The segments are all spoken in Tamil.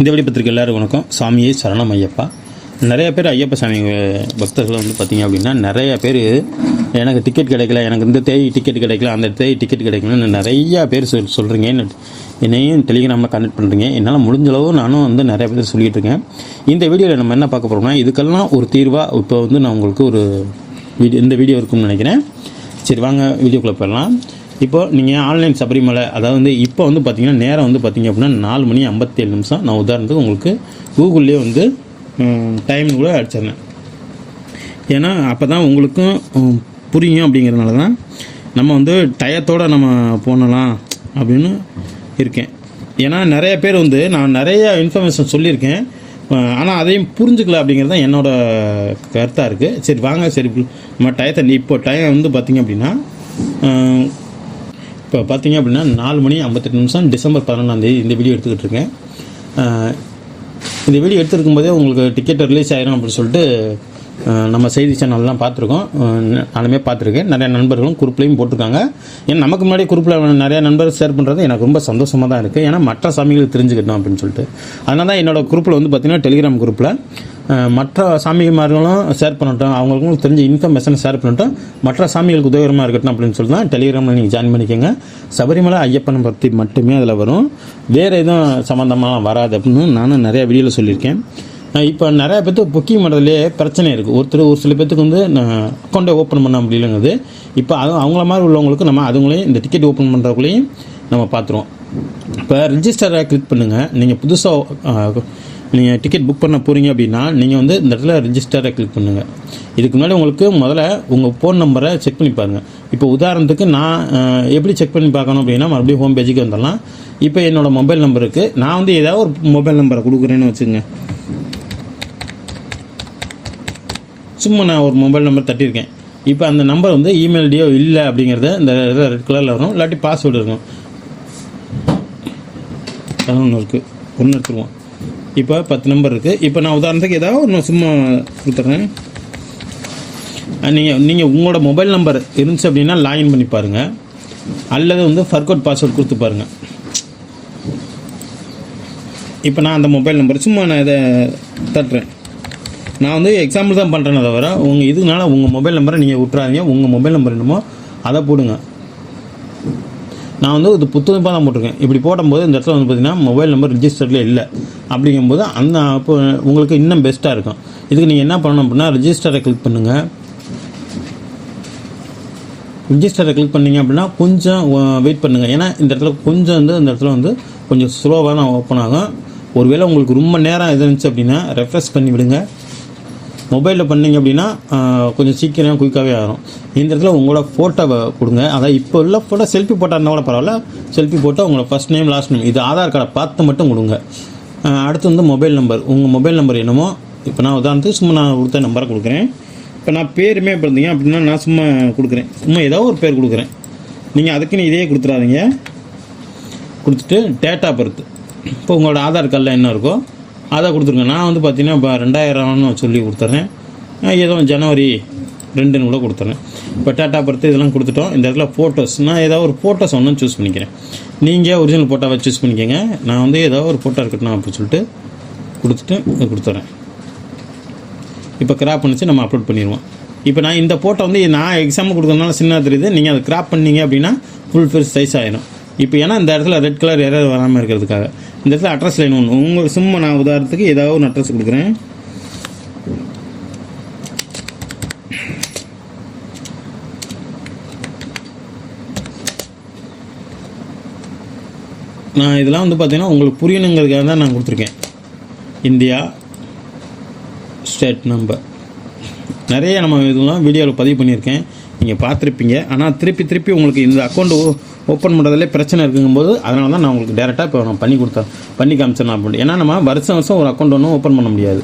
இந்த வீடியோ எல்லோரும் எல்லாரும் வணக்கம். சாமியை சரணம் ஐயப்பா. நிறைய பேர் ஐயப்ப சாமி பக்தர்கள் வந்து பார்த்தீங்க அப்படின்னா நிறைய பேர் எனக்கு டிக்கெட் கிடைக்கல எனக்கு இந்த தேதி டிக்கெட் கிடைக்கல அந்த தேதி டிக்கெட் கிடைக்கலன்னு நிறையா பேர் சொல் சொல்கிறீங்க என்னையும் டெலிகிராமில் கனெக்ட் பண்ணுறீங்க என்னால் முடிஞ்சளவு நானும் வந்து நிறைய பேர் சொல்லிகிட்டு இருக்கேன். இந்த வீடியோவில் நம்ம என்ன பார்க்க போகிறோம்னா இதுக்கெல்லாம் ஒரு தீர்வாக இப்போ வந்து நான் உங்களுக்கு ஒரு வீடியோ இந்த வீடியோ இருக்கும்னு நினைக்கிறேன். சரி வாங்க வீடியோக்குள்ளே போயிடலாம். இப்போ நீங்கள் ஆன்லைன் சபரிமலை அதாவது வந்து இப்போ வந்து பார்த்தீங்கன்னா நேரம் வந்து பார்த்தீங்க அப்படின்னா நாலு மணி ஐம்பத்தேழு நிமிஷம். நான் உதாரணத்துக்கு உங்களுக்கு கூகுள்லேயே வந்து டைம் கூட அடிச்சிடுறேன். ஏன்னா அப்போ தான் உங்களுக்கும் புரியும் அப்படிங்கிறதுனால தான் நம்ம வந்து டயத்தோடு நம்ம போனலாம் அப்படின்னு இருக்கேன். ஏன்னா நிறைய பேர் வந்து நான் நிறைய இன்ஃபர்மேஷன் சொல்லியிருக்கேன். ஆனால் அதையும் புரிஞ்சுக்கல அப்படிங்கிறது தான் என்னோடய கருத்தாக இருக்குது சரி வாங்க சரி நம்ம டயத்தை இப்போ டயம் வந்து பார்த்திங்க அப்படின்னா இப்போ பார்த்தீங்க அப்படின்னா நாலு மணி ஐம்பத்தெட்டு நிமிஷம் டிசம்பர் பதினொன்றாந்தேதி இந்த வீடியோ எடுத்துக்கிட்டு இருக்கேன். இந்த வீடியோ எடுத்துருக்கும் போதே உங்களுக்கு டிக்கெட் ரிலீஸ் ஆயிரும் அப்படின்னு சொல்லிட்டு நம்ம செய்தி சேனல்லாம் பார்த்துருக்கோம். நானுமே பார்த்துருக்கேன். நிறைய நண்பர்களும் குரூப்லேயும் போட்டிருக்காங்க. ஏன்னா நமக்கு முன்னாடி குரூப்பில் நிறையா நண்பர் ஷேர் பண்ணுறது எனக்கு ரொம்ப சந்தோஷமாக தான் இருக்குது ஏன்னா மற்ற சாமிகளுக்கு தெரிஞ்சுக்கிட்டோம் அப்படின்னு சொல்லிட்டு. அதனால தான் என்னோடய குரூப்பில் வந்து பார்த்திங்கன்னா டெலிகிராம் குரூப்பில் மற்ற சாமிமார்களும் ஷேர் பண்ணட்டும். அவங்களுக்கும் தெரிஞ்ச இன்ஃபர்மேஷனை ஷேர் பண்ணட்டும். மற்ற சாமிகளுக்கு உதவிகரமாக இருக்கட்டும் அப்படின்னு சொல்லி தான் டெலிகிராமில் நீங்கள் ஜாயின் பண்ணிக்கோங்க. சபரிமலை ஐயப்பனை பற்றி மட்டுமே அதில் வரும். வேறு எதுவும் சம்மந்தமாக வராது அப்படின்னு நானும் நிறைய வீடியோவில் சொல்லியிருக்கேன். இப்போ நிறைய பேர்த்துக்கு புக்கிங் பண்ணுறதுலேயே பிரச்சனை இருக்குது ஒருத்தர் ஒரு சில பேர்த்துக்கு வந்து அக்கௌண்ட்டை ஓப்பன் பண்ண முடியலங்குது. இப்போ அது அவங்கள மாதிரி உள்ளவங்களுக்கு நம்ம அதுங்களையும் இந்த டிக்கெட் ஓப்பன் பண்ணுறவங்களையும் நம்ம பார்த்துருவோம். இப்போ ரிஜிஸ்டரை கிளிக் பண்ணுங்கள் நீங்கள் புதுசாக நீங்கள் டிக்கெட் புக் பண்ண போகிறீங்க அப்படின்னா நீங்கள் வந்து இந்த இடத்துல ரிஜிஸ்டரை கிளிக் பண்ணுங்கள் இதுக்கு முன்னாடி உங்களுக்கு முதல்ல உங்கள் ஃபோன் நம்பரை செக் பண்ணி பாருங்கள் இப்போ உதாரணத்துக்கு நான் எப்படி செக் பண்ணி பார்க்கணும் அப்படின்னா மறுபடியும் ஹோம் பேஜுக்கு வந்துடலாம். இப்போ என்னோடய மொபைல் நம்பருக்கு நான் வந்து ஏதாவது ஒரு மொபைல் நம்பரை கொடுக்குறேன்னு வச்சுங்க சும்மா நான் ஒரு மொபைல் நம்பர் தட்டியிருக்கேன். இப்போ அந்த நம்பர் வந்து இமெயில்டியோ இல்லை அப்படிங்கிறத இந்த ரெட் கலரில் வரும் இல்லாட்டி பாஸ்வேர்டு இருக்கும் ஒன்று இருக்குது ஒன்று எடுத்துருவோம். இப்போ பத்து நம்பர் இருக்குது இப்போ நான் உதாரணத்துக்கு ஏதாவது ஒன்று சும்மா கொடுத்துட்றேன் நீங்கள் நீங்கள் உங்களோட மொபைல் நம்பர் இருந்துச்சு அப்படின்னா லாகின் பண்ணி பாருங்கள் அல்லது வந்து ஃபர்கோட் பாஸ்வேர்ட் கொடுத்து பாருங்கள் இப்போ நான் அந்த மொபைல் நம்பர் சும்மா நான் இதை தட்டுறேன். நான் வந்து எக்ஸாம்பிள் தான் பண்ணுறேனே தவிர உங்கள் இதுனால உங்கள் மொபைல் நம்பரை நீங்கள் விட்றாதீங்க உங்கள் மொபைல் நம்பர் என்னமோ அதை போடுங்க. நான் வந்து இது புத்தகமாக தான் போட்டிருக்கேன். இப்படி போடும்போது இந்த இடத்துல வந்து பார்த்தீங்கன்னா மொபைல் நம்பர் ரிஜிஸ்டர்லேயே இல்லை. அப்படிங்கும்போது அந்த அப்போ உங்களுக்கு இன்னும் பெஸ்ட்டாக இருக்கும். இதுக்கு நீங்கள் என்ன பண்ணணும் அப்படின்னா ரிஜிஸ்டரை கிளிக் பண்ணுங்கள் ரிஜிஸ்டரை கிளிக் பண்ணீங்க அப்படின்னா கொஞ்சம் வெயிட் பண்ணுங்கள் ஏன்னா இந்த இடத்துல கொஞ்சம் வந்து இந்த இடத்துல வந்து கொஞ்சம் ஸ்லோவாக தான் ஓப்பன் ஆகும். ஒருவேளை உங்களுக்கு ரொம்ப நேரம் இருந்துச்சு அப்படின்னா ரெஃப்ரெஷ் பண்ணி விடுங்க மொபைலில் பண்ணிங்க அப்படின்னா கொஞ்சம் சீக்கிரம் குயிக்காகவே ஆகும் இந்த இடத்துல உங்களோட ஃபோட்டோவை கொடுங்க. அதான் இப்போ உள்ள ஃபோட்டோ செல்ஃபி போட்டால் இருந்தால் கூட பரவாயில்ல. செல்ஃபி போட்டால் உங்களோட ஃபஸ்ட் நேம் லாஸ்ட் நேம் இது ஆதார் கார்டை பார்த்து மட்டும் கொடுங்க. அடுத்து வந்து மொபைல் நம்பர் உங்கள் மொபைல் நம்பர் என்னமோ? இப்போ நான் உதாரணத்துக்கு சும்மா நான் கொடுத்த நம்பரை கொடுக்குறேன். இப்போ நான் பேருமே பார்த்தீங்க அப்படின்னா நான் சும்மா கொடுக்குறேன். சும்மா ஏதோ ஒரு பேர் கொடுக்குறேன். நீங்கள் அதுக்குன்னு இதே கொடுத்துடாதீங்க. கொடுத்துட்டு டேட் ஆஃப் பர்த் இப்போ உங்களோட ஆதார் கார்டில் என்ன இருக்கோ அதை கொடுத்துருங்க. நான் வந்து பார்த்தீங்கன்னா இப்போ ரெண்டாயிரம்னு சொல்லி கொடுத்துட்றேன் ஏதோ ஜனவரி ரெண்டுன்னு கூட கொடுத்துட்றேன் இப்போ டேட்டா பர்த்து இதெல்லாம் கொடுத்துட்டோம். இந்த இடத்துல ஃபோட்டோஸ் நான் ஏதாவது ஒரு ஃபோட்டோஸ் ஒன்று சூஸ் பண்ணிக்கிறேன். நீங்கள் ஒரிஜினல் ஃபோட்டோவை சூஸ் பண்ணிக்கோங்க. நான் வந்து ஏதாவது ஒரு ஃபோட்டோ இருக்கட்டும் அப்படின்னு சொல்லிட்டு கொடுத்துட்டு கொடுத்துட்றேன் இப்போ கிராப் பண்ணிச்சு நம்ம அப்லோட் பண்ணிடுவோம். இப்போ நான் இந்த ஃபோட்டோ வந்து நான் எக்ஸாம்பிள் கொடுக்கறதுனால சின்னதாக தெரியுது. நீங்கள் அதை கிராப் பண்ணீங்க அப்படின்னா ஃபுல் ஃபேஸ் சைஸ் ஆயிடும் இப்போ ஏன்னா இந்த இடத்துல ரெட் கலர் எரர் வராமல் இருக்கிறதுக்காக. இந்த இடத்துல அட்ரஸ் லைன் ஒன்று உங்களுக்கு சும்மா நான் உதாரணத்துக்கு ஏதாவது ஒன்று அட்ரஸ் கொடுக்குறேன். நான் இதெல்லாம் வந்து பார்த்தீங்கன்னா உங்களுக்கு புரியணுங்கிறதுக்காக தான் நான் கொடுத்துருக்கேன். இந்தியா ஸ்டேட் நம்பர் நிறைய நம்ம இதெல்லாம் வீடியோவில் பதிவு பண்ணியிருக்கேன். நீங்கள் பார்த்துருப்பீங்க. ஆனால் திருப்பி திருப்பி உங்களுக்கு இந்த அக்கௌண்ட் ஓப்பன் பண்ணுறதுலே பிரச்சனை இருக்குங்கும்போது அதனால தான் நான் உங்களுக்கு டேரெக்டாக இப்போ நான் பண்ணி கொடுத்தேன் பண்ணி காமிச்சேன் அப்படின்னு ஏன்னா நம்ம வருஷம் வருஷம் ஒரு அக்கௌண்ட் ஒன்றும் ஓப்பன் பண்ண முடியாது.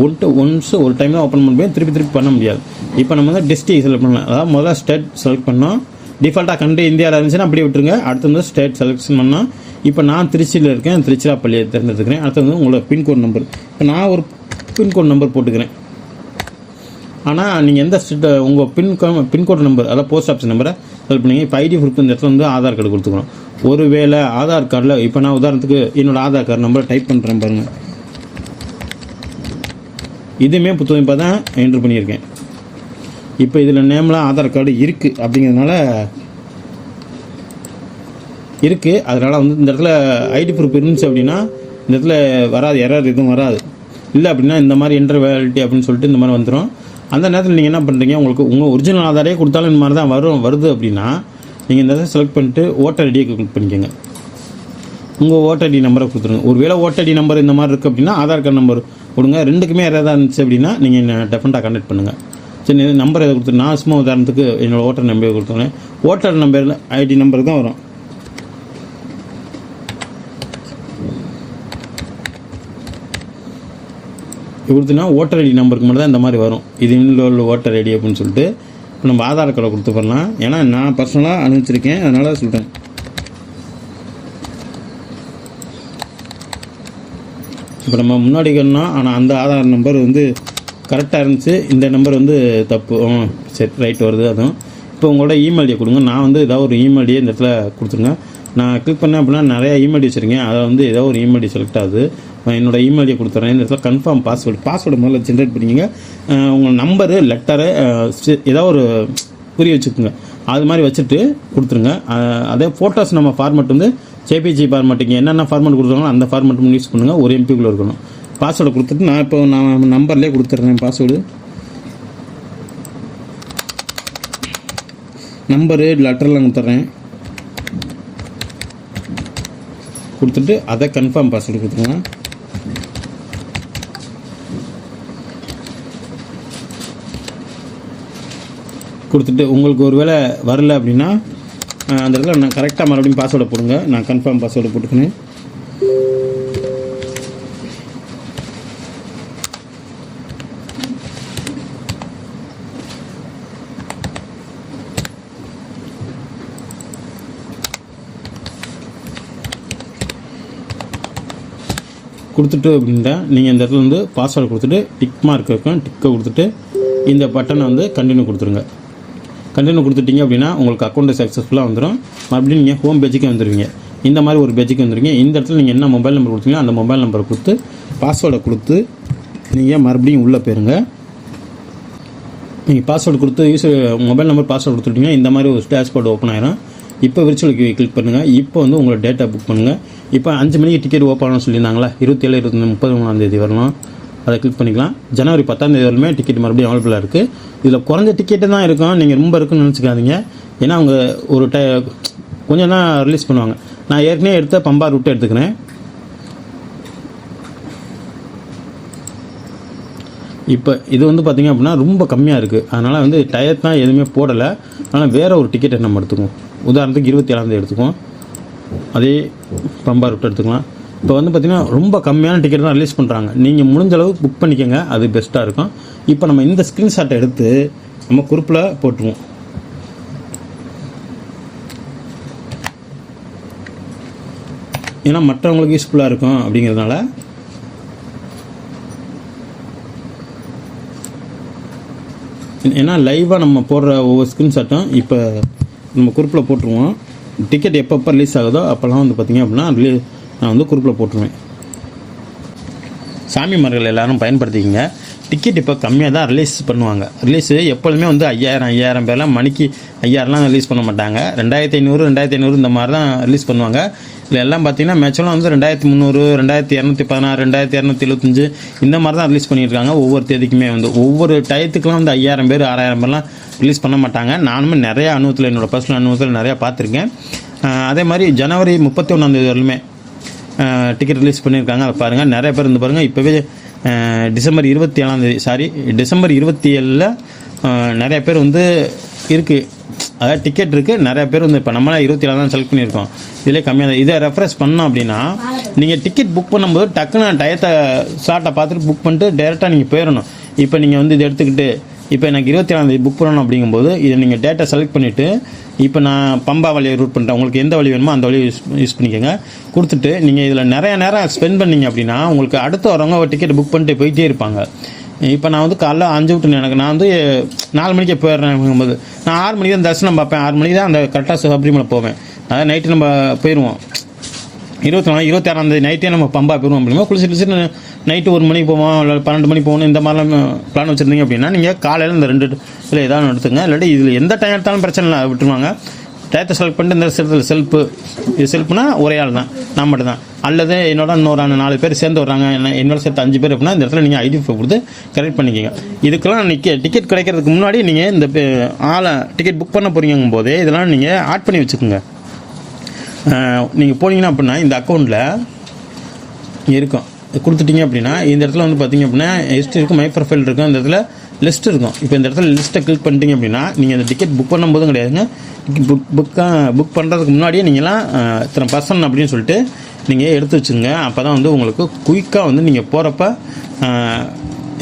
ஒன்ட்டு ஒன்ஸ் ஒரு டைம் தான் ஓப்பன் பண்ண முடியும் திருப்பி திருப்பி பண்ண முடியாது. இப்போ நம்ம வந்து டிஸ்ட்ரிக் செலக்ட் பண்ணலாம். அதாவது முதல்ல ஸ்டேட் செலக்ட் பண்ணோம். டிஃபால்ட்டாக கண்ட்ரி இந்தியாவில் இருந்துச்சுன்னா அப்படியே விட்டுருங்க. அடுத்து வந்து ஸ்டேட் செலெக்ஷன் பண்ணால் இப்போ நான் திருச்சியில் இருக்கேன். திருச்சிராப்பள்ளியை தேர்ந்தெடுத்துக்கிறேன். அடுத்து வந்து உங்களோட பின்கோட் நம்பர் இப்போ நான் ஒரு பின்கோட் நம்பர் போட்டுக்கிறேன். ஆனால் நீங்கள் எந்த ஸ்ட்ரிட் உங்கள் பின் பின்கோட் நம்பர் அதாவது போஸ்ட் ஆஃபீஸ் நம்பரை செலக்ட் பண்ணி இப்போ ஐடி ப்ரூஃப் இந்த இடத்துல வந்து ஆதார் கார்டு கொடுத்துக்கணும். ஒரு வேளை ஆதார் கார்டில் இப்போ நான் உதாரணத்துக்கு என்னோடய ஆதார் கார்டு நம்பரை டைப் பண்ணுறேன் பாருங்கள் இதுவுமே புத்தகம் இப்போ தான் என்ட்ரு பண்ணியிருக்கேன். இப்போ இதில் நேம்லாம் ஆதார் கார்டு இருக்குது அப்படிங்கிறதுனால இருக்குது அதனால் வந்து இந்த இடத்துல ஐடி ப்ரூஃப் இருந்துச்சு அப்படின்னா இந்த இடத்துல வராது எரர் எதுவும் வராது. இல்லை அப்படின்னா இந்த மாதிரி இன்டர்வேலிட்டி அப்படின்னு சொல்லிட்டு இந்த மாதிரி வந்துடும் அந்த நேரத்தில் நீங்கள் என்ன பண்ணுறீங்க உங்களுக்கு உங்கள் ஒரிஜினல் ஆதாரே கொடுத்தாலும் இந்த மாதிரி தான் வரும் வருது அப்படின்னா நீங்கள் இந்த இடத்துல செலக்ட் பண்ணிட்டு ஓட்டர் ஐடியை கிளிக் பண்ணிக்கோங்க. உங்கள் ஓட்டர் ஐடி நம்பரை கொடுத்துருங்க. ஒருவேளை ஓட்டர் ஐடி நம்பர் இந்த மாதிரி இருக்குது அப்படின்னா ஆதார் கார்டு நம்பர் கொடுங்க. ரெண்டுக்குமே எதாவது இருந்துச்சு அப்படின்னா நீங்கள் என்ன டெஃபரெண்ட்டாக கண்டக்ட் பண்ணுங்கள் சரி நம்பர் எதை கொடுத்து நான் சும்மா உதாரணத்துக்கு என்னோட ஓட்டர் நம்பர் கொடுத்துருங்க ஓட்டர் நம்பர் ஐடி நம்பர் தான் வரும். கொடுத்தீங்கன்னா ஓட்டர் ஐடி நம்பருக்கு மட்டும் தான் இந்த மாதிரி வரும். இது இன்னும் உள்ள ஓட்டர் ஐடி அப்படின்னு சொல்லிட்டு இப்போ நம்ம ஆதார் கார்டை கொடுத்து போடலாம் ஏன்னா நான் பர்சனலாக அனுப்பிச்சிருக்கேன் அதனால் சொல்கிறேன் இப்போ நம்ம முன்னாடி கண்ணா ஆனால் அந்த ஆதார் நம்பர் வந்து கரெக்டாக இருந்துச்சு. இந்த நம்பர் வந்து தப்பு. ஆ, சரி ரைட் வருது அதுவும். இப்போ உங்களோட இமெயில் ஐடியை கொடுங்க. நான் வந்து ஏதாவது ஒரு இமெயில் ஐடியை இந்த இடத்துல கொடுத்துருங்க. நான் கிளிக் பண்ணேன் அப்படின்னா நிறையா இமெயில் வச்சுருக்கேன். அதை வந்து ஏதோ ஒரு இமெயில் ஐடி செலக்ட் ஆகுது. நான் என்னோட கொடுத்துறேன். இந்த இடத்துல கன்ஃபார்ம் பாஸ்வேர்டு பாஸ்வேர்டு முதல்ல ஜென்ரேட் பண்ணிக்கோங்க. உங்கள் நம்பரு லெட்டரு ஏதாவது ஒரு புரிய வச்சுக்கோங்க. அது மாதிரி வச்சுட்டு கொடுத்துருங்க. அதே ஃபோட்டோஸ் நம்ம ஃபார்மேட் வந்து ஜேபிஜி ஃபார்மெட்டுக்கு என்னென்ன ஃபார்மெட் கொடுத்துருக்காங்களோ அந்த ஃபார்மேட் யூஸ் பண்ணுங்கள் ஒரு எம்பிக்குள்ளே இருக்கணும். பாஸ்வேர்டு கொடுத்துட்டு நான் இப்போ நான் நம்பர்லேயே கொடுத்துட்றேன் பாஸ்வேர்டு நம்பரு லெட்டர்லாம் கொடுத்துட்றேன் கொடுத்துட்டு அதை கன்ஃபார்ம் பாஸ்வேர்டு கொடுத்துருங்க. கொடுத்துட்டு உங்களுக்கு ஒரு வேளை வரல அப்படின்னா அந்த இடத்துல நான் கரெக்டாக மறுபடியும் பாஸ்வேர்டை போடுங்க. நான் கன்ஃபார்ம் பாஸ்வேர்டு போட்டுக்கினேன் கொடுத்துட்டு அப்படின்னா நீங்கள் இந்த இடத்துல வந்து பாஸ்வேர்டு கொடுத்துட்டு டிக் மார்க் இருக்கும். டிக்கை கொடுத்துட்டு இந்த பட்டனை வந்து கண்டினியூ கொடுத்துருங்க. கண்டினியூ கொடுத்துட்டீங்க அப்படின்னா உங்களுக்கு அக்கௌண்ட்டு சக்ஸஸ்ஃபுல்லாக வந்துடும் மறுபடியும் நீங்கள் ஹோம் பேஜுக்கே வந்துடுவீங்க இந்த மாதிரி ஒரு பேஜுக்கு வந்துருங்க இந்த இடத்துல நீங்கள் என்ன மொபைல் நம்பர் கொடுத்தீங்களோ அந்த மொபைல் நம்பரை கொடுத்து பாஸ்வேர்டை கொடுத்து நீங்கள் மறுபடியும் உள்ளே போயிருங்க. நீங்கள் பாஸ்வேர்டு கொடுத்து யூசர் மொபைல் நம்பர் பாஸ்வேர்டு கொடுத்துட்டீங்கன்னா இந்த மாதிரி ஒரு டேஷ்போர்டு ஓப்பன் ஆயிரும். இப்போ விர்ச்சுவல் கிளிக் பண்ணுங்கள் இப்போ வந்து உங்களோட டேட்டா புக் பண்ணுங்கள் இப்போ அஞ்சு மணிக்கு டிக்கெட் ஓப்பன் ஆகணும்னு சொல்லியிருந்தாங்களா? இருபத்தேழு இருபத்தி முப்பது மூணாம் தேதி வரணும். அதை கிளிக் பண்ணிக்கலாம். ஜனவரி பத்தாம் தேதி டிக்கெட் மறுபடியும் அவைலபிளாக இருக்குது இதில் குறைஞ்ச டிக்கெட்டு தான் இருக்கும். நீங்கள் ரொம்ப இருக்குன்னு நினச்சிக்காதீங்க. ஏன்னா அவங்க ஒரு டை கொஞ்சம் தான் ரிலீஸ் பண்ணுவாங்க. நான் ஏற்கனவே எடுத்த பம்பா ரூட்டை எடுத்துக்கிறேன். இப்போ இது வந்து பார்த்திங்க அப்படின்னா ரொம்ப கம்மியாக இருக்குது அதனால் வந்து டயர் தான் எதுவுமே போடலை. அதனால் வேறு ஒரு டிக்கெட்டை நம்ம எடுத்துக்குவோம். உதாரணத்துக்கு இருபத்தி ஏழாந்தேதி எடுத்துக்குவோம். அதே பம்பா ரூட் எடுத்துக்கலாம். இப்போ வந்து பார்த்திங்கன்னா ரொம்ப கம்மியான டிக்கெட் தான் ரிலீஸ் பண்ணுறாங்க நீங்கள் முடிஞ்ச அளவு புக் பண்ணிக்கோங்க அது பெஸ்ட்டாக இருக்கும். இப்போ நம்ம இந்த ஸ்க்ரீன்ஷாட்டை எடுத்து நம்ம குரூப்பில் போட்டுருவோம். ஏன்னா மற்றவங்களுக்கு யூஸ்ஃபுல்லாக இருக்கும் அப்படிங்கிறதுனால. ஏன்னா லைவாக நம்ம போடுற ஒவ்வொரு ஸ்க்ரீன்ஷாட்டும் இப்போ நம்ம குரூப்பில் போட்டுருவோம். டிக்கெட் எப்பப்போ ரிலீஸ் ஆகுதோ அப்போல்லாம் வந்து பார்த்திங்க அப்படின்னா ரிலீ நான் வந்து குரூப்பில் போட்டுருவேன். சாமிமார்கள் எல்லோரும் பயன்படுத்திக்கிங்க. டிக்கெட் இப்போ கம்மியாக தான் ரிலீஸ் பண்ணுவாங்க. ரிலீஸு எப்பொழுதுமே வந்து ஐயாயிரம் ஐயாயிரம் பேர்லாம் மணிக்கு ஐயாயிரம்லாம் ரிலீஸ் பண்ண மாட்டாங்க. ரெண்டாயிரத்தி ஐநூறு ரெண்டாயிரத்தி ஐநூறு இந்த மாதிரி தான் ரிலீஸ் பண்ணுவாங்க. இதில் எல்லாம் பார்த்தீங்கன்னா மேட்செல்லாம் வந்து ரெண்டாயிரத்தி முந்நூறு ரெண்டாயிரத்தி இரநூத்தி பதினாறு ரெண்டாயிரத்தி இரநூத்தி எழுபத்தஞ்சு இந்த மாதிரி தான் ரிலீஸ் பண்ணியிருக்காங்க ஒவ்வொரு தேதிக்குமே வந்து. ஒவ்வொரு டயத்துக்குலாம் வந்து ஐயாயிரம் பேர் ஆறாயிரம் பேர்லாம் ரிலீஸ் பண்ண மாட்டாங்க. நானுமே நிறையா அனுபவத்தில் என்னோட பர்சனல் அனுபவத்தில் நிறையா பார்த்துருக்கேன். அதே மாதிரி ஜனவரி முப்பத்தி ஒன்றாந்தேதி வரலுமே டிக்கெட் ரிலீஸ் பண்ணியிருக்காங்க. அதை பாருங்கள் நிறைய பேர் இருந்து பாருங்கள் இப்போவே டிசம்பர் இருபத்தி ஏழாந்தேதி சாரி டிசம்பர் இருபத்தி ஏழில் நிறைய பேர் வந்து இருக்குது அதாவது டிக்கெட் இருக்குது நிறைய பேர் வந்து இப்போ நம்மளாம் இருபத்தி ஏழாம் தான் செலக்ட் பண்ணியிருக்கோம். இதிலே கம்மியாக இதை ரெஃப்ரெஷ் பண்ணோம் அப்படின்னா நீங்கள் டிக்கெட் புக் பண்ணும்போது டக்குன்னு டயத்தை ஷார்ட்டை பார்த்துட்டு புக் பண்ணிட்டு டேரெக்டாக நீங்கள் போயிடணும். இப்போ நீங்கள் வந்து இதை எடுத்துக்கிட்டு இப்போ எனக்கு இருபத்தி ஏழாந்தேதி புக் பண்ணணும் அப்படிங்கும்போது இதை நீங்கள் டேட்டா செலக்ட் பண்ணிவிட்டு இப்போ நான் பம்பா வழியை ரூட் பண்ணிட்டேன் உங்களுக்கு எந்த வழி வேணுமோ அந்த வழியை யூஸ் யூஸ் பண்ணிக்கோங்க. கொடுத்துட்டு நீங்கள் இதில் நிறைய நேரம் ஸ்பெண்ட் பண்ணீங்க அப்படின்னா உங்களுக்கு அடுத்து வரவங்க ஒரு டிக்கெட் புக் பண்ணிட்டு போயிட்டே இருப்பாங்க. இப்போ நான் வந்து காலைல அஞ்சு விட்டு எனக்கு நான் வந்து நாலு மணிக்கு போயிடுறேன் போது நான் ஆறு மணிக்கு தான் தரிசனம் பார்ப்பேன். ஆறு மணிக்கு தான் அந்த கரெக்டாக சபரிமலை போவேன். அதாவது நைட்டு நம்ம போயிடுவோம் இருபத்தி நாலு இருபத்தி ஆறாந்தேதி நைட்டே நம்ம பம்பா போயிடுவோம் அப்படின்னா குளிச்சு குளிச்சுட்டு நைட்டு ஒரு மணிக்கு போவோம் இல்லை பன்னெண்டு மணிக்கு போகணும் இந்த மாதிரிலாம் பிளான் வச்சுருந்தீங்க அப்படின்னா நீங்கள் காலையில் இந்த ரெண்டு இதில் ஏதாவது எடுத்துங்க இல்லாட்டி இதில் எந்த டைம் எடுத்தாலும் பிரச்சனை இல்லை விட்டுருவாங்க. டயத்தை செலக்ட் பண்ணிட்டு இந்த செல்ஃபில் செல்ஃபு இது செல்ஃப்னா ஒரே ஆள் தான். நான் மட்டும் தான். அல்லது என்னோட இன்னொரு நாலு பேர் சேர்ந்து வர்றாங்க. என்ன என்னோட சேர்த்து அஞ்சு பேர் அப்படின்னா இந்த இடத்துல நீங்கள் ஐடி கொடுத்து கரெக்ட் பண்ணிக்கோங்க. இதுக்கெல்லாம் நிற்க டிக்கெட் கிடைக்கிறதுக்கு முன்னாடி நீங்கள் இந்த ஆளை டிக்கெட் புக் பண்ண போகிறீங்கும் போதே இதெல்லாம் நீங்கள் ஆட் பண்ணி வச்சுக்கோங்க. நீங்கள் போனீங்கன்னா அப்படின்னா இந்த அக்கௌண்ட்டில் இருக்கும். கொடுத்துட்டீங்க அப்படின்னா இந்த இடத்துல வந்து பார்த்தீங்க அப்படின்னா ஹிஸ்ட் இருக்கும் மை ப்ரொஃபைல் இருக்கும் இந்த இடத்துல லிஸ்ட் இருக்கும். இப்போ இந்த இடத்துல லிஸ்ட்டை கிளிக் பண்ணிட்டீங்க அப்படின்னா நீங்கள் அந்த டிக்கெட் புக் பண்ணும்போதும் கிடையாதுங்க. புக் புக்காக புக் பண்ணுறதுக்கு முன்னாடியே நீங்களாம் இத்தனை பர்சன் அப்படின்னு சொல்லிட்டு நீங்கள் எடுத்து வச்சுங்க அப்போ தான் வந்து உங்களுக்கு குயிக்காக வந்து நீங்கள் போகிறப்ப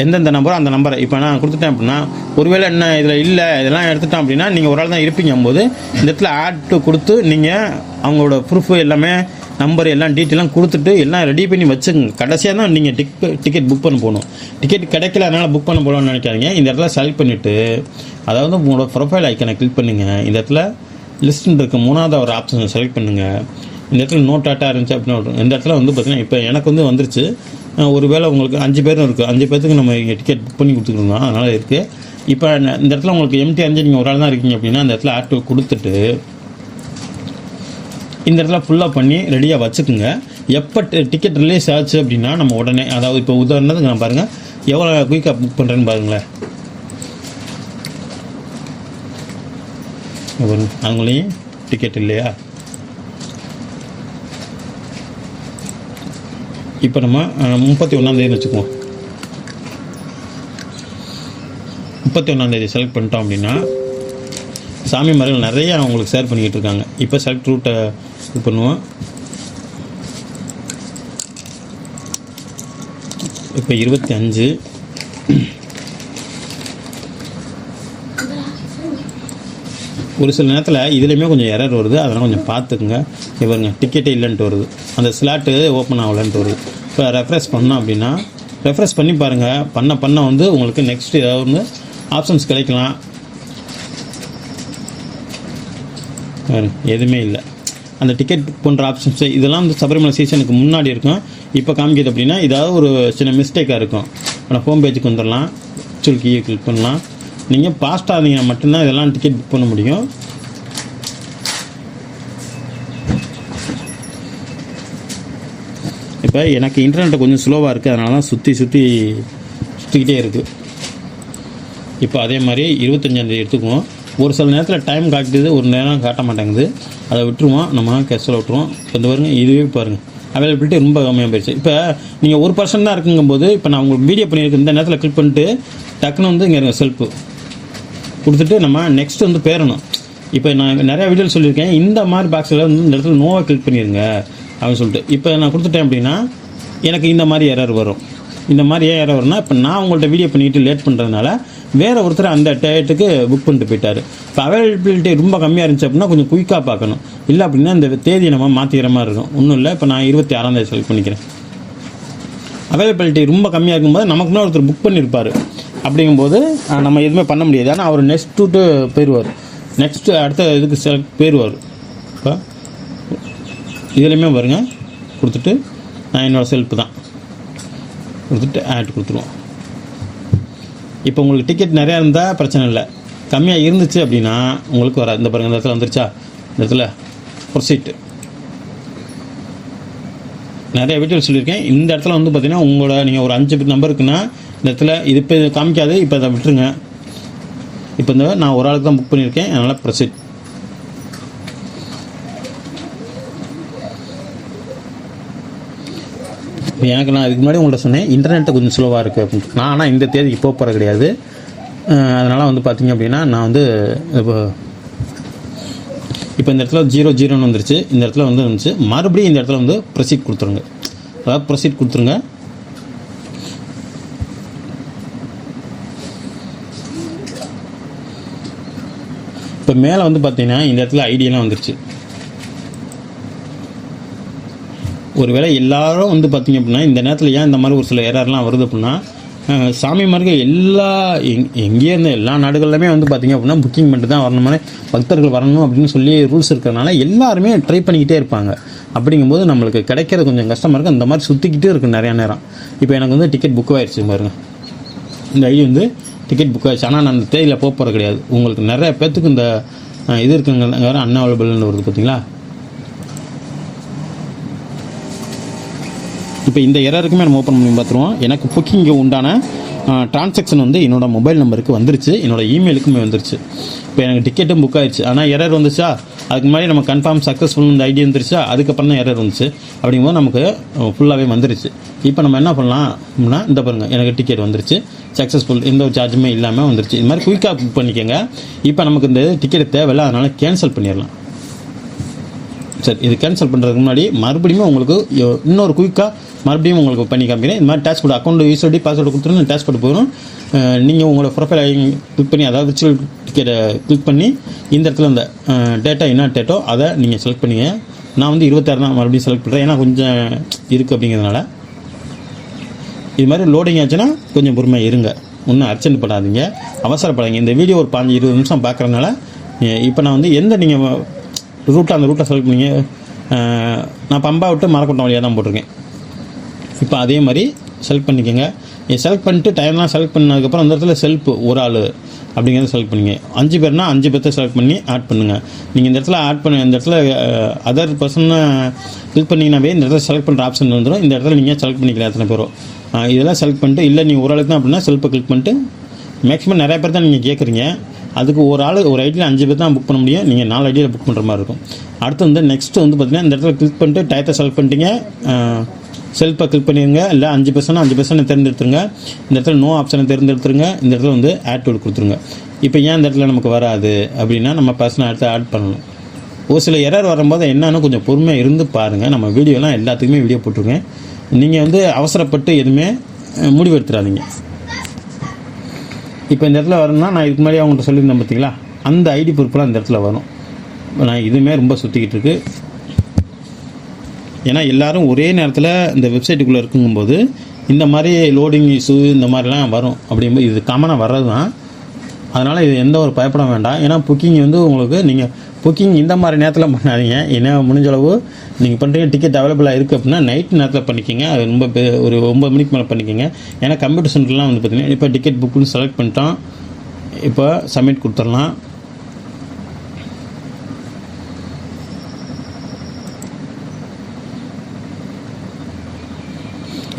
எந்தெந்த நம்பரோ அந்த நம்பரை இப்போ நான் கொடுத்துட்டேன் அப்படின்னா ஒருவேளை என்ன இதில் இல்லை இதெல்லாம் எடுத்துட்டோம் அப்படின்னா நீங்கள் ஒரு ஆள் தான் இருப்பீங்க போது இந்த இடத்துல ஆட்டு கொடுத்து நீங்கள் அவங்களோட ப்ரூஃப் எல்லாமே நம்பர் எல்லாம் டீட்டெயிலாம் கொடுத்துட்டு எல்லாம் ரெடி பண்ணி வச்சுங்க. கடைசியாக தான் நீங்கள் டிக் டிக்கெட் புக் பண்ண போகணும். டிக்கெட் கிடைக்கல அதனால் புக் பண்ண போகலாம்னு நினைக்காதீங்க. இந்த இடத்துல செலக்ட் பண்ணிவிட்டு அதாவது உங்களோட ப்ரொஃபைல் ஐக்கனை கிளிக் பண்ணுங்கள் இந்த இடத்துல லிஸ்ட்டுன்னு இருக்க மூணாவது ஒரு ஆப்ஷனை செலக்ட் பண்ணுங்கள் இந்த இடத்துல நோ டாட்டா இருந்துச்சு அப்படின்னு இந்த இடத்துல வந்து பார்த்திங்கன்னா இப்போ எனக்கு வந்து வந்துருச்சு. ஒரு ஒருவேளை உங்களுக்கு அஞ்சு பேரும் இருக்குது அஞ்சு பேர்த்துக்கு நம்ம இங்கே டிக்கெட் புக் பண்ணி கொடுத்துருந்தோம் அதனால் இருக்குது இப்போ இந்த இடத்துல உங்களுக்கு எம்டி அஞ்சு நீங்கள் ஒரு ஆள் தான் இருக்கீங்க அப்படின்னா அந்த இடத்துல ஆட்டோ கொடுத்துட்டு இந்த இடத்துல ஃபுல்லாக பண்ணி ரெடியாக வச்சுக்கோங்க. எப்போ டிக்கெட் ரிலீஸ் ஆச்சு அப்படின்னா நம்ம உடனே அதாவது இப்போ உதாரணத்துக்கு நான் பாருங்கள் எவ்வளோ குயிக்காக புக் பண்ணுறேன்னு பாருங்களேன். அவங்களையும் டிக்கெட் இல்லையா? இப்போ நம்ம முப்பத்தி ஒன்றாந்தேதி வச்சுக்குவோம். முப்பத்தி ஒன்றாந்தேதி செலக்ட் பண்ணிட்டோம் அப்படின்னா சாமி மரங்கள் நிறையா அவங்களுக்கு ஷேர் பண்ணிக்கிட்டு இருக்காங்க. இப்போ செலக்ட் ரூட்டை இது பண்ணுவோம். இப்போ இருபத்தி அஞ்சு ஒரு சில நேரத்தில் இதுலேயுமே கொஞ்சம் எரர் வருது. அதெல்லாம் கொஞ்சம் பார்த்துக்குங்க. இவருங்க டிக்கெட்டே இல்லைன்ட்டு வருது. அந்த ஸ்லாட்டு ஓப்பன் ஆகலன்ட்டு வருது. இப்போ ரெஃப்ரெஷ் பண்ணோம் அப்படின்னா ரெஃப்ரெஷ் பண்ணி பாருங்கள் பண்ண பண்ண வந்து உங்களுக்கு நெக்ஸ்ட் ஏதாவது ஒன்று ஆப்ஷன்ஸ் கிடைக்கலாம் எதுவுமே இல்லை. அந்த டிக்கெட் போன்ற ஆப்ஷன்ஸ் இதெல்லாம் வந்து சபரிமலை சீசனுக்கு முன்னாடி இருக்கும். இப்போ காமிக்கிறது அப்படின்னா ஏதாவது ஒரு சின்ன மிஸ்டேக்காக இருக்கும். ஆனால் ஹோம் பேஜுக்கு வந்துடலாம். சுருக்கியை கிளிக் பண்ணலாம். நீங்கள் பாஸ்ட் இருந்தீங்கன்னா மட்டும்தான் இதெல்லாம் டிக்கெட் புக் பண்ண முடியும். இப்போ எனக்கு இன்டர்நெட் கொஞ்சம் ஸ்லோவாக இருக்குது அதனால தான் சுற்றி சுற்றி சுற்றிக்கிட்டே இருக்குது இப்போ அதே மாதிரி இருபத்தஞ்சாந்தேதி எடுத்துக்குவோம். ஒரு சில நேரத்தில் டைம் காட்டுது ஒரு நேரம் காட்ட மாட்டேங்குது. அதை விட்டுருவோம். நம்ம கேஷில் விட்டுருவோம். இப்போ இந்த பாருங்க இதுவே பாருங்கள் அவைலபிலிட்டி ரொம்ப கம்மியாக போயிடுச்சு. இப்போ நீங்கள் ஒரு பர்சன் தான் இருக்குங்கும்போது இப்போ நான் உங்களுக்கு வீடியோ பண்ணியிருக்கேன். இந்த நேரத்தில் கிளிக் பண்ணிட்டு டக்குன்னு வந்து இங்கே இருங்க செல்ஃபு கொடுத்துட்டு நம்ம நெக்ஸ்ட் வந்து பேரணும். இப்போ நான் நிறையா வீடியோ சொல்லியிருக்கேன். இந்த மாதிரி பாக்ஸில் வந்து இந்த இடத்துல நோவாக கிளிக் பண்ணிடுங்க அப்படின்னு சொல்லிட்டு. இப்போ நான் கொடுத்துட்டேன் அப்படின்னா எனக்கு இந்த மாதிரி எரர் வரும். இந்த மாதிரி ஏன் எரர் வரும்னா இப்போ நான் உங்கள்கிட்ட வீடியோ பண்ணிட்டு லேட் பண்ணுறதுனால வேறு ஒருத்தர் அந்த டயத்துக்கு புக் பண்ணிட்டு போயிட்டார். இப்போ அவைலபிலிட்டி ரொம்ப கம்மியாக இருந்துச்சு அப்படின்னா கொஞ்சம் குயிக்காக பார்க்கணும். இல்லை அப்படின்னா இந்த தேதியை நம்ம மாற்றிக்கிற மாதிரி இருக்கும். ஒன்றும் இல்லை இப்போ நான் இருபத்தி ஆறாம் தேதி செலக்ட் பண்ணிக்கிறேன். அவைலபிலிட்டி ரொம்ப கம்மியாக இருக்கும்போது நமக்கு ஒருத்தர் புக் பண்ணியிருப்பார் அப்படிங்கும்போது நம்ம எதுவுமே பண்ண முடியாது. ஆனால் அவர் நெக்ஸ்ட் டூட்டு போயிடுவார். நெக்ஸ்ட்டு அடுத்த இதுக்கு செலக்ட் போயிடுவார். இப்போ இதுலேயுமே பாருங்க. கொடுத்துட்டு நான் என்னோடய செல்ஃப் தான். கொடுத்துட்டு ஆட் கொடுத்துருவோம். இப்போ உங்களுக்கு டிக்கெட் நிறையா இருந்தால் பிரச்சனை இல்லை. கம்மியாக இருந்துச்சு அப்படின்னா உங்களுக்கு வராது. இந்த பாருங்கள் இந்த இடத்துல வந்துருச்சா? இந்த இடத்துல ப்ரொசீட் நிறைய வீட்டில் சொல்லியிருக்கேன். இந்த இடத்துல வந்து பார்த்தீங்கன்னா உங்களோட நீங்கள் ஒரு அஞ்சு நம்பர் இருக்குன்னா இந்த இடத்துல இது இப்போ காமிக்காது இப்போ அதை விட்டுருங்க. இப்போ இந்த நான் ஒரு ஆளுக்கு தான் புக் பண்ணியிருக்கேன். அதனால் ப்ரொசீட் எனக்கு நான் இதுக்கு முன்னாடி உங்கள்ட்ட சொன்னேன் இன்டர்நெட்டு கொஞ்சம் ஸ்லோவாக இருக்குது அப்படின்னு. நான் ஆனால் இந்த தேதிக்கு போக போகிற கிடையாது. அதனால் வந்து பார்த்தீங்க அப்படின்னா நான் வந்து இப்போ இப்போ இந்த இடத்துல ஜீரோ ஜீரோன்னு வந்துருச்சு. இந்த இடத்துல வந்து வந்துச்சு. மறுபடியும் இந்த இடத்துல வந்து ப்ரொசீட் கொடுத்துருங்க. அதாவது ப்ரொசீட் கொடுத்துருங்க. இப்போ மேலே வந்து பார்த்தீங்கன்னா இந்த இடத்துல ஐடியெல்லாம் வந்துருச்சு. ஒருவேளை எல்லாரும் வந்து பார்த்தீங்க அப்படின்னா இந்த நேரத்தில் ஏன் இந்த மாதிரி ஒரு சில எரர்லாம் வருது அப்படின்னா சாமி சாமிமார்கள் எல்லா எங் எங்கேயே இருந்த எல்லா நாடுகள்லையுமே வந்து பார்த்தீங்க அப்படின்னா புக்கிங் பண்ணிட்டு தான் வரணுமே பக்தர்கள் வரணும் அப்படின்னு சொல்லி ரூல்ஸ் இருக்கிறனால எல்லாருமே ட்ரை பண்ணிக்கிட்டே இருப்பாங்க. அப்படிங்கும்போது நம்மளுக்கு கிடைக்கிறது கொஞ்சம் கஷ்டமாக இருக்குது அந்த மாதிரி சுற்றிக்கிட்டே இருக்குது நிறையா நேரம். இப்போ எனக்கு வந்து டிக்கெட் புக் ஆகிடுச்சு பாருங்க. இந்த ஐடி வந்து டிக்கெட் புக் ஆகிடுச்சு ஆனால் நான் அந்த தேதியில் போக போகிறது கிடையாது. உங்களுக்கு நிறைய பேர்த்துக்கு இந்த இது இருக்குங்க. வேறு அன்அவைலபிள்னு வருது பார்த்தீங்களா இப்போ இந்த எரருக்குமே நம்ம ஓப்பன் பண்ணி பார்த்துருவோம். எனக்கு புக்கிங்கு உண்டான டிரான்சாக்ஷன் வந்து என்னோடய மொபைல் நம்பருக்கு வந்துருச்சு. என்னோடய இமெயிலுக்குமே வந்துருச்சு. இப்போ எனக்கு டிக்கெட்டும் புக் ஆயிடுச்சு ஆனால் எரர் வந்துச்சா? அதுக்கு முன்னாடி நம்ம கன்ஃபார்ம் சக்ஸஸ்ஃபுல் இந்த ஐடி வந்துருச்சா? அதுக்கப்புறம் தான் எரர் வந்துச்சு. அப்படிங்கும்போது நமக்கு ஃபுல்லாகவே வந்துருச்சு. இப்போ நம்ம என்ன பண்ணலாம் அப்படின்னா இந்த பாருங்கள் எனக்கு டிக்கெட் வந்துருச்சு. சக்ஸஸ்ஃபுல் எந்த ஒரு சார்ஜுமே இல்லாமல் வந்துருச்சு. இது மாதிரி குயிக்காக புக் பண்ணிக்கோங்க. இப்போ நமக்கு இந்த டிக்கெட் தேவையில்லை அதனால் கேன்சல் பண்ணிடலாம். சரி இது கேன்சல் பண்ணுறதுக்கு முன்னாடி மறுபடியும் உங்களுக்கு இன்னொரு குயிக்காக மறுபடியும் உங்களுக்கு பண்ணி காமிக்கிறேன். இந்த மாதிரி dash code account use ID password கொடுத்துருந்து dash code போயிடும் நீங்கள் உங்களோட ப்ரொஃபைல் கிளிக் பண்ணி அதாவது விர்ச்சுவல் டிக்கெட்டை கிளிக் பண்ணி இந்த இடத்துல இந்த டேட்டா என்ன டேட்டோ அதை நீங்கள் செலக்ட் பண்ணிங்க. நான் வந்து இருபத்தாறு தான் மறுபடியும் செலக்ட் பண்ணுறேன் ஏன்னா கொஞ்சம் இருக்குது அப்படிங்கிறதுனால. இது மாதிரி லோடிங் ஆச்சுன்னா கொஞ்சம் பொறுமையாக இருங்க. ஒன்றும் அர்ச்சனை படாதீங்க. அவசரப்படாதீங்க. இந்த வீடியோ ஒரு பாஞ்சு இருபது நிமிஷம் பார்க்குறதுனால இப்போ நான் வந்து எந்த நீங்கள் ரூட்டை அந்த ரூட்டை செலக்ட் பண்ணிங்க நான் பம்பா விட்டு மரக்கோட்டம் வழியாக தான் போட்டிருக்கேன். இப்போ அதே மாதிரி செலக்ட் பண்ணிக்கோங்க. செலக்ட் பண்ணிட்டு டைம்லாம் செலக்ட் பண்ணதுக்கப்புறம் அந்த இடத்துல செல்ஃப் ஒரு ஆள் அப்படிங்கிறத செலக்ட் பண்ணிங்க. அஞ்சு பேர்னா அஞ்சு பேர்த்த செலக்ட் பண்ணி ஆட் பண்ணுங்கள் நீங்கள் இந்த இடத்துல ஆட் பண்ண இந்த இடத்துல அதர் பர்சனை கிளிக் பண்ணிங்கனாவே இந்த இடத்துல செலக்ட் பண்ணுற ஆப்ஷன் வந்துடும் இந்த இடத்துல நீங்கள் செலக்ட் பண்ணிக்கலாம் எத்தனை பேரும் இதெல்லாம் செலக்ட் பண்ணிட்டு இல்லை நீங்கள் ஒரு ஆளுக்கு தான் அப்படின்னா செல்ஃபை கிளிக் பண்ணிட்டு மேக்ஸிமம் நிறையா பேர் தான் நீங்கள் கேட்குறீங்க அதுக்கு ஒரு ஆள் ஒரு ஐடியில் அஞ்சு பேர் தான் புக் பண்ண முடியும். நீங்கள் நாலு ஐடியில் புக் பண்ணுற மாதிரி இருக்கும். அடுத்து வந்து நெக்ஸ்ட்டு வந்து பார்த்தீங்கன்னா இந்த இடத்துல கிளிக் பண்ணிட்டு டயத்தை செலக்ட் பண்ணிட்டீங்க. செல்ஃபை கிளிக் பண்ணிடுங்க இல்லை அஞ்சு பர்சன்ட் அஞ்சு பர்சன்ட் தேர்ந்தெடுத்துருங்க. இந்த இடத்துல நோ ஆப்ஷனை தேர்ந்தெடுத்துருங்க. இந்த இடத்துல வந்து ஆட் டூல் கொடுத்துருங்க. இப்போ ஏன் இந்த இடத்துல நமக்கு வராது? அப்படின்னா நம்ம பர்சனை அடுத்து ஆட் பண்ணணும். ஒரு சில எரர் வரும்போது என்னன்னு கொஞ்சம் பொறுமையாக இருந்து பாருங்கள் நம்ம வீடியோலாம் எல்லாத்துக்குமே வீடியோ போட்டிருக்கேன். நீங்கள் வந்து அவசரப்பட்டு எதுவுமே முடிவெடுத்துடாதீங்க இப்போ இந்த இடத்துல வரணும்னா நான் இதுக்கு முன்னாடி அவங்கள்ட்ட சொல்லியிருந்தேன் பார்த்தீங்களா அந்த ஐடி ப்ரூஃப்லாம் இந்த இடத்துல வரும் நான் இதுவுமே ரொம்ப சுற்றிக்கிட்டு இருக்கு. ஏன்னா எல்லோரும் ஒரே நேரத்தில் இந்த வெப்சைட்டுக்குள்ளே இருக்குங்கும்போது இந்த மாதிரி லோடிங் இஷ்யூ இந்த மாதிரிலாம் வரும் அப்படிங்கும்போது இது காமனாக வர்றது தான் அதனால் இது எந்த ஒரு பயப்பட வேண்டாம். ஏன்னா புக்கிங் வந்து உங்களுக்கு நீங்கள் புக்கிங் இந்த மாதிரி நேரத்தில் பண்ணாதீங்க. ஏன்னா முடிஞ்ச அளவு நீங்கள் பண்ணுறீங்க டிக்கெட் அவைலபிளாக இருக்குது அப்படின்னா நைட் நேரத்தில் பண்ணிக்கோங்க. அது ரொம்ப ஒரு ஒம்பது மணிக்கு மேலே பண்ணிக்கோங்க. ஏன்னா கம்ப்யூட்டர் சென்டர்லாம் வந்து பார்த்தீங்கன்னா இப்போ டிக்கெட் புக்குன்னு செலக்ட் பண்ணிட்டோம். இப்போ சப்மிட் கொடுத்துடலாம்.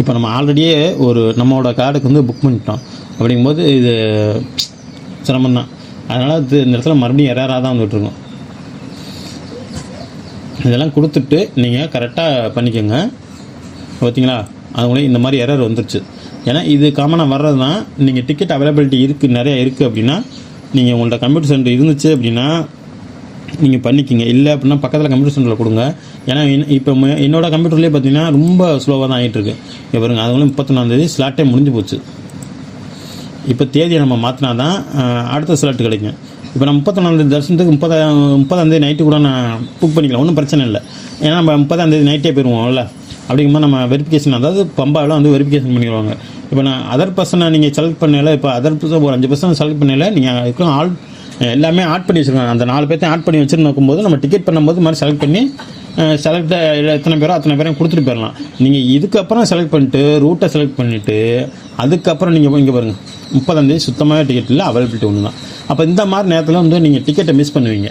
இப்போ நம்ம ஆல்ரெடியே ஒரு நம்மளோட கார்டுக்கு வந்து புக் பண்ணிட்டோம். அப்படிங்கும்போது இது சிரமம் தான் அதனால் இந்த இடத்துல மறுபடியும் எரராக தான் வந்துட்டுருக்கோம் இதெல்லாம் கொடுத்துட்டு நீங்கள் கரெக்டாக பண்ணிக்கோங்க. பார்த்தீங்களா அதுங்களே இந்த மாதிரி எரர் வந்துருச்சு. ஏன்னா இது காமனாக வர்றது தான் நீங்கள் டிக்கெட் அவைலபிலிட்டி இருக்குது நிறையா இருக்குது அப்படின்னா நீங்கள் உங்கள்ட்ட கம்ப்யூட்டர் சென்டர் இருந்துச்சு அப்படின்னா நீங்கள் பண்ணிக்கிங்க. இல்லை அப்படின்னா பக்கத்தில் கம்ப்யூட்டர் சென்டரில் கொடுங்க. ஏன்னா இப்போ ம- என்னோட கம்ப்யூட்டர்லேயே பார்த்தீங்கன்னா ரொம்ப ஸ்லோவாக தான் ஆகிட்டுருக்கு இப்போ பாருங்க அது முப்பத்தொன்னாந்தேதி ஸ்லாட்டே முடிஞ்சு போச்சு. இப்போ தேதியை நம்ம மாற்றினா தான் அடுத்த ஸ்லாட் கிடைக்கும். இப்போ நம்ம முப்பத்தொன்னாந்தேதி தரிசனத்துக்கு முப்பதாம் முப்பதாந்தேதி நைட்டு கூட நான் புக் பண்ணிக்கலாம். ஒன்றும் பிரச்சனை இல்லை. ஏன்னா நம்ம முப்பதாந்தேதி நைட்டே போயிடுவோம்ல அப்படிங்கும்போது நம்ம வெரிஃபிகேஷன் அதாவது பம்பாவில் வந்து வெரிஃபிகேஷன் பண்ணிடுவாங்க. இப்போ நான் அதர் பர்சனை நீங்கள் செலக்ட் பண்ணல இப்போ அதர் பர்சன் ஒரு அஞ்சு பர்சன் செலக்ட் பண்ணல நீங்கள் ஆல் எல்லாமே ஆட் பண்ணி வச்சுருக்காங்க. அந்த நாலு பேர்த்தையும் ஆட் பண்ணி வச்சுருக்கும் போது நம்ம டிக்கெட் பண்ணும்போது மாதிரி செலக்ட் பண்ணி செலக்ட் எத்தனை பேரோ அத்தனை பேரையும் கொடுத்துட்டு போயிடலாம். நீங்கள் இதுக்கப்புறம் செலக்ட் பண்ணிட்டு ரூட்டை செலக்ட் பண்ணிவிட்டு அதுக்கப்புறம் நீங்கள் இங்கே பாருங்கள் முப்பதாந்தேதி சுத்தமாக டிக்கெட் இல்லை அவைலபிலிட்டி ஒன்று தான் அப்போ இந்த மாதிரி நேரத்தில் வந்து நீங்கள் டிக்கெட்டை மிஸ் பண்ணுவீங்க.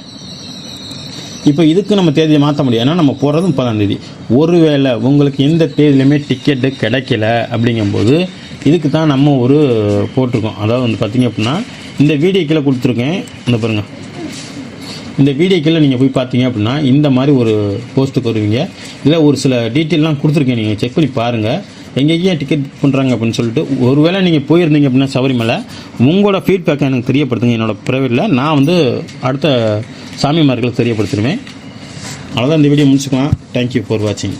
இப்போ இதுக்கு நம்ம தேதியை மாற்ற முடியும். ஏன்னா நம்ம போகிறது முப்பதாந்தேதி ஒருவேளை உங்களுக்கு எந்த தேதியிலையுமே டிக்கெட்டு கிடைக்கல அப்படிங்கும்போது இதுக்கு தான் நம்ம ஒரு போட்டிருக்கோம். அதாவது வந்து பார்த்திங்க அப்படின்னா இந்த வீடியோ கீழே கொடுத்துருக்கேன். இந்த பாருங்கள் இந்த வீடியோ கீழே நீங்கள் போய் பார்த்தீங்க அப்படின்னா இந்த மாதிரி ஒரு போஸ்ட்டுக்கு வருவீங்க. இதில் ஒரு சில டீட்டெயிலாம் கொடுத்துருக்கேன். நீங்கள் செக் பண்ணி பாருங்கள் எங்கேயே டிக்கெட் புக் பண்ணுறாங்க அப்படின்னு சொல்லிட்டு ஒருவேளை நீங்கள் போயிருந்தீங்க அப்படின்னா சபரிமலை உங்களோட ஃபீட்பேக்கை எனக்கு தெரியப்படுத்துங்க. என்னோடய ப்ரைவேட்டில் நான் வந்து அடுத்த சாமிமார்களுக்கு தெரியப்படுத்திடுவேன். அவ்வளோதான் இந்த வீடியோ முடிச்சுக்கலாம். தேங்க்யூ ஃபார் வாட்சிங்